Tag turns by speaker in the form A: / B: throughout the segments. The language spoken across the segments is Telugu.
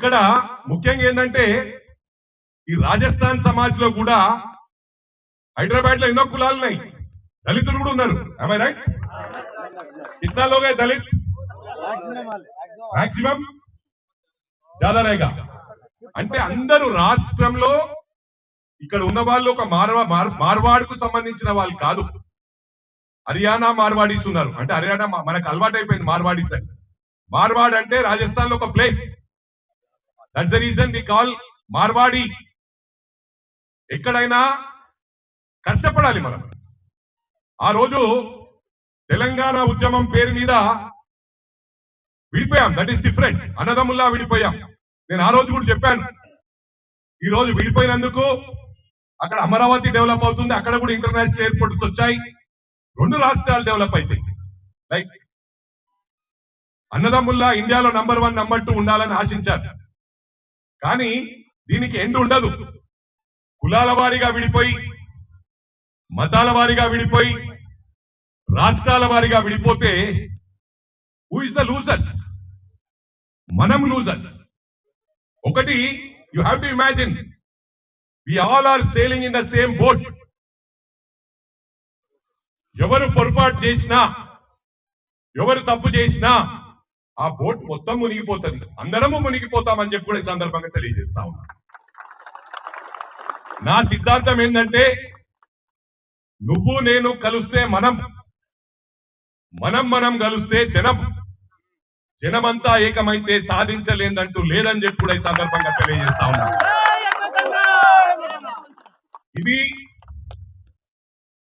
A: ఇక్కడ ముఖ్యంగా ఏంటంటే ఈ రాజస్థాన్ సమాజ్ లో కూడా హైదరాబాద్ లో ఎన్నో కులాలు ఉన్నాయి దళితులు కూడా ఉన్నారు ఐ రైట్ कितना लोग है दलित मैक्सिमम ज्यादा रहेगा అంటే అందరూ రాష్ట్రంలో ఇక్కడ ఉన్న వాళ్ళు ఒక మార్వా మార్- మార్వాడ్కు సంబంధించిన వాళ్ళు కాదు హర్యానా మార్వాడీస్ ఉన్నారు అంటే హర్యానా మా- మనకు అలవాటు అయిపోయింది మార్వాడీస్ అని మార్వాడ్ అంటే రాజస్థాన్ లో ఒక place that's the reason we call Marwadi ఎక్కడైనా కష్టపడాలి మనం. ఆ రోజు తెలంగాణ ఉద్యమం పేరు మీద విడిపోయాం. దట్ ఈస్ డిఫరెంట్ అన్నదమ్ముల్లా విడిపోయాం. నేను ఆ రోజు కూడా చెప్పాను. ఈ రోజు విడిపోయినందుకు అక్కడ అమరావతి డెవలప్ అవుతుంది. అక్కడ కూడా ఇంటర్నేషనల్ ఎయిర్పోర్ట్స్ వచ్చాయి. రెండు రాష్ట్రాలు డెవలప్ అవుతాయి లైక్ అన్నదమ్ముల్లా ఇండియాలో నంబర్ వన్ నంబర్ టూ ఉండాలని ఆశించారు. కానీ దీనికి ఎండ్ ఉండదు. కులాల వారీగా విడిపోయి మతాల వారీగా విడిపోయి రాష్ట్రాల వారీగా విడిపోతే హూ ఇస్ ద లూజర్స్ మనం లూజర్స్ ఒకటి you have to imagine we all are sailing in the same boat ఎవరు పొరపాటు చేసినా ఎవరు తప్పు చేసినా ఆ బోట్ మొత్తం మునిగిపోతుంది. అందరము మునిగిపోతామని చెప్పి కూడా ఈ సందర్భంగా తెలియజేస్తా ఉన్నా. నా సిద్ధాంతం ఏంటంటే నువ్వు నేను కలిస్తే మనం మనం మనం కలిస్తే జనం జనమంతా ఏకమైతే సాధించలేదంటూ లేదని చెప్పి కూడా ఈ సందర్భంగా తెలియజేస్తా ఉన్నా. ఇది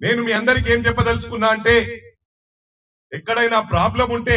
A: నేను మీ అందరికి ఏం చెప్పదలుచుకున్నా అంటే ఎక్కడైనా ప్రాబ్లం ఉంటే